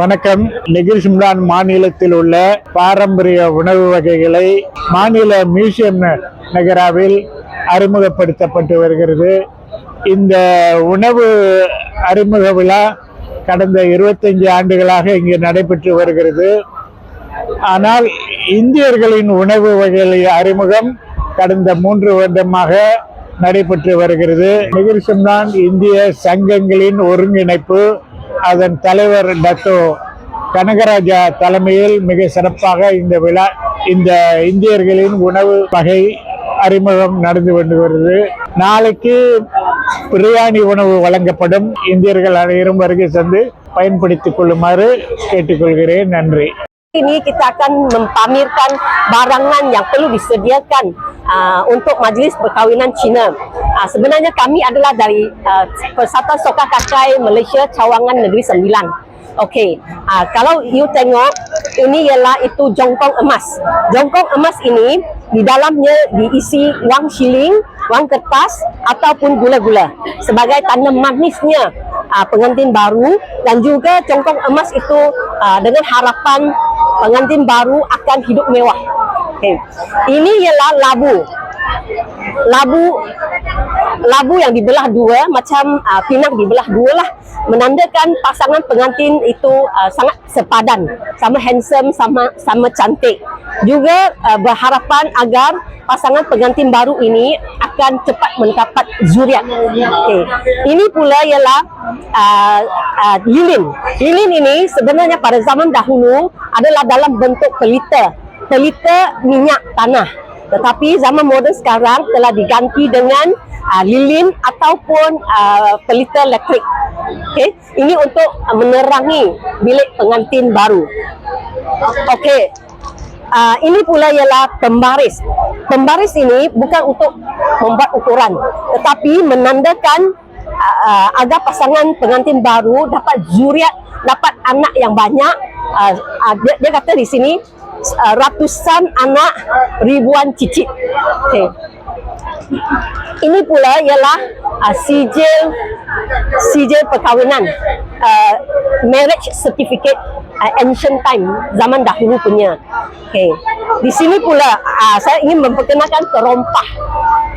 வணக்கம். நெகிர்சிம்லான் மாநிலத்தில் உள்ள பாரம்பரிய உணவு வகைகளை மாநில மியூசியம் நகராவில் அறிமுகப்படுத்தப்பட்டு வருகிறது. இந்த உணவு அறிமுக விழா கடந்த 25 ஆண்டுகளாக இங்கு நடைபெற்று வருகிறது. ஆனால் இந்தியர்களின் உணவு வகைகளை அறிமுகம் கடந்த மூன்று வருடமாக நடைபெற்று வருகிறது. நிகிர்சம்தான் இந்திய சங்கங்களின் ஒருங்கிணைப்பு அதன் தலைவர் டாக்டர் கனகராஜா தலைமையில் மிக சிறப்பாக இந்த விழா இந்த இந்தியர்களின் உணவு வகை அறிமுகம் நடந்து கொண்டு வருது. நாளைக்கு பிரியாணி உணவு வழங்கப்படும். இந்தியர்கள் அனைவரும் வருகை சென்று பயன்படுத்திக் கொள்ளுமாறு கேட்டுக்கொள்கிறேன். நன்றி. Ini kita akan mempamerkan barangan yang perlu disediakan. Uh, untuk majlis perkahwinan Cina. Uh, sebenarnya kami adalah dari uh, Persatuan Soka Kakai Malaysia Cawangan Negeri Sembilan. Okey, uh, kalau you tengok ini ialah itu jongkong emas. Jongkong emas ini di dalamnya diisi wang shilling, wang kertas ataupun gula-gula sebagai tanda manisnya uh, pengantin baru dan juga jongkong emas itu uh, dengan harapan pengantin baru akan hidup mewah. Okay. Ini ialah labu. Labu labu yang dibelah dua macam uh, pinang dibelah dua lah menandakan pasangan pengantin itu uh, sangat sepadan sama handsome sama sama cantik juga uh, berharapan agar pasangan pengantin baru ini akan cepat mendapat zuriat okay. ini pula ialah uh, uh, lilin lilin ini sebenarnya pada zaman dahulu adalah dalam bentuk pelita pelita minyak tanah tetapi zaman moden sekarang telah diganti dengan uh, lilin ataupun uh, pelita elektrik. Okey, ini untuk menerangi bilik pengantin baru. Okey. Uh, ini pula ialah pembaris. Pembaris ini bukan untuk membuat ukuran, tetapi menandakan uh, agar pasangan pengantin baru dapat zuriat, dapat anak yang banyak. Uh, uh, dia, dia kata di sini uh, ratusan anak ribuan cicit. Okay. Ini pula ialah uh, sijil sijil perkahwinan uh, marriage certificate uh, ancient time zaman dahulu punya. Okay. Di sini pula uh, saya ingin memperkenalkan terompah.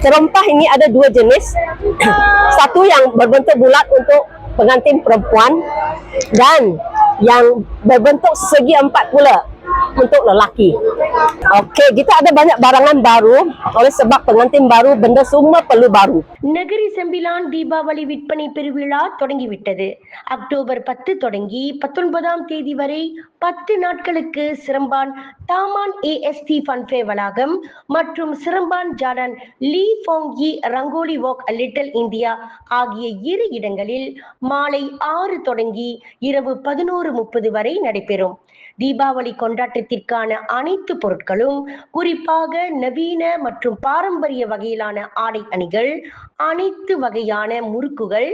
Terompah ini ada dua jenis. Satu yang berbentuk bulat untuk pengantin perempuan dan yang berbentuk segi empat pula untuk lelaki. Okey, kita ada banyak barangan baru oleh sebab pengantin baru benda semua perlu baru. Negeri Sembilan Deepavali விற்பனை பெருவிழா தொடங்கிவிட்டது October பத்து தொடங்கி பத்தொன்பதாம் தேதி வரை பத்து நாட்களுக்கு சிறம்பான் தாமான் ஏஎஸ்டி ஃபன்ஃபே வளாகம் மற்றும் சிறம்பான் ஜார்டன் லீ ஃபோங்கி ரங்கோலி வாக் லிட்டில் இந்தியா ஆகிய இரு இடங்களில் மாலை ஆறு தொடங்கி இரவு பதினோரு முப்பது வரை நடைபெறும் தீபாவளி கொண்டாட்டத்திற்கான அனைத்து பொருட்களும் குறிப்பாக நவீன மற்றும் பாரம்பரிய வகையிலான ஆடை அணிகள் அனைத்து வகையான முறுக்குகள்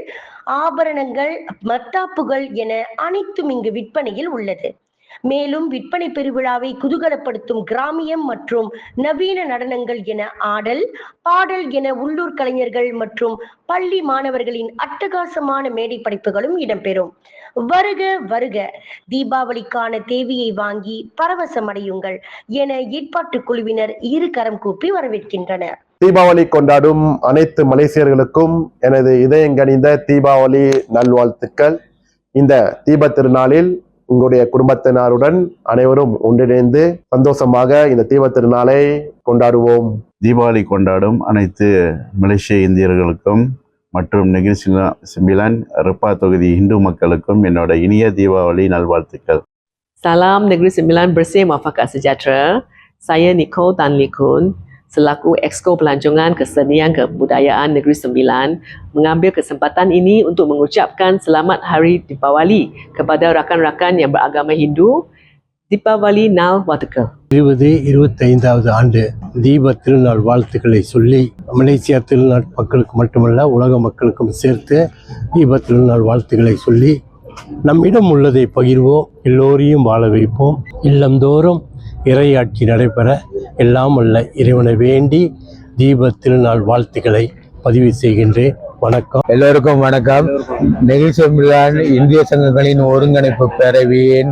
ஆபரணங்கள் மத்தாப்புகள் என அனைத்தும் இங்கு விற்பனையில் உள்ளது. மேலும் விற்பனை பெருவிழாவை குதூகலப்படுத்தும் கிராமியம் மற்றும் நவீன நடனங்கள் என ஆடல் பாடல் என உள்ளூர் கலைஞர்கள் மற்றும் பள்ளி மாணவர்களின் அட்டகாசமான மேடை படைப்புகளும் இடம்பெறும். வருக வருக தீபாவளிக்கான தேவியை வாங்கி பரவசமடையுங்கள் என ஏற்பாட்டு குழுவினர் இரு கரம் கூப்பி வரவேற்கின்றனர். தீபாவளி கொண்டாடும் அனைத்து மலேசியர்களுக்கும் எனது இதயங்கனிந்த தீபாவளி நல்வாழ்த்துக்கள். இந்த தீப திருநாளில் உங்களுடைய குடும்பத்தினருடன் அனைவரும் ஒன்றிணைந்து சந்தோஷமாக இந்த தீப திருநாளை கொண்டாடுவோம். தீபாவளி கொண்டாடும் அனைத்து மலேசிய இந்தியர்களுக்கும் மற்றும் நெகிர் சிம்பிலான் ரிப்பா தொகுதி இந்து மக்களுக்கும் என்னோட இனிய தீபாவளி நல்வாழ்த்துக்கள். Salam Negeri Sembilan bersih muafakat sejahtera. Saya Nicole Tan Likun selaku Exco Pelancongan Kesenian Kebudayaan Negeri Sembilan mengambil kesempatan ini untuk mengucapkan selamat Hari Deepawali kepada rakan-rakan yang beragama Hindu. Deepawali Nal Watakal. இருபது இருபத்தைந்தாவது ஆண்டு தீப திருநாள் வாழ்த்துக்களை சொல்லி Malaysia திருநாள் மக்களுக்கு மட்டுமல்ல உலக மக்களுக்கும் சேர்த்து தீப திருநாள் வாழ்த்துக்களை சொல்லி நம்மிடம் உள்ளதை பகிர்வோம் எல்லோரையும் வாழ வைப்போம் இல்லந்தோறும் இறையாட்சி நடைபெற எல்லாம் அல்ல இறைவனை வேண்டி தீப திருநாள் வாழ்த்துக்களை பதிவு செய்கின்றேன். வணக்கம். எல்லோருக்கும் வணக்கம். நெகிழ்ச்சிமிழான் இந்திய சங்கங்களின் ஒருங்கிணைப்பு பேரவையின்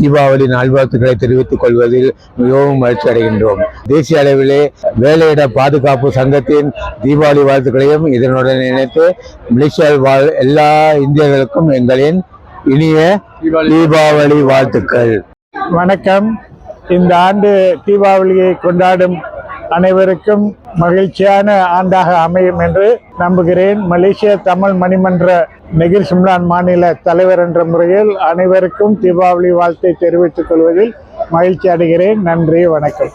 தீபாவளி நல்வாழ்த்துக்களை தெரிவித்துக் கொள்வதில் மிகவும் மகிழ்ச்சி அடைகின்றோம். தேசிய அளவிலே வேலையிட பாதுகாப்பு சங்கத்தின் தீபாவளி வாழ்த்துக்களையும் இதனுடன் இணைத்து மலேசியாவில் வாழ் எல்லா இந்தியர்களுக்கும் எங்களின் இனிய தீபாவளி வாழ்த்துக்கள். வணக்கம். இந்த ஆண்டு தீபாவளியை கொண்டாடும் அனைவருக்கும் மகிழ்ச்சியான ஆண்டாக அமையும் என்று நம்புகிறேன். மலேசிய தமிழ் மணிமன்ற நெகிர் சிம்லான் மாநில தலைவர் என்ற முறையில் அனைவருக்கும் தீபாவளி வாழ்த்தை தெரிவித்துக் கொள்வதில் மகிழ்ச்சி அடைகிறேன். நன்றி வணக்கம்.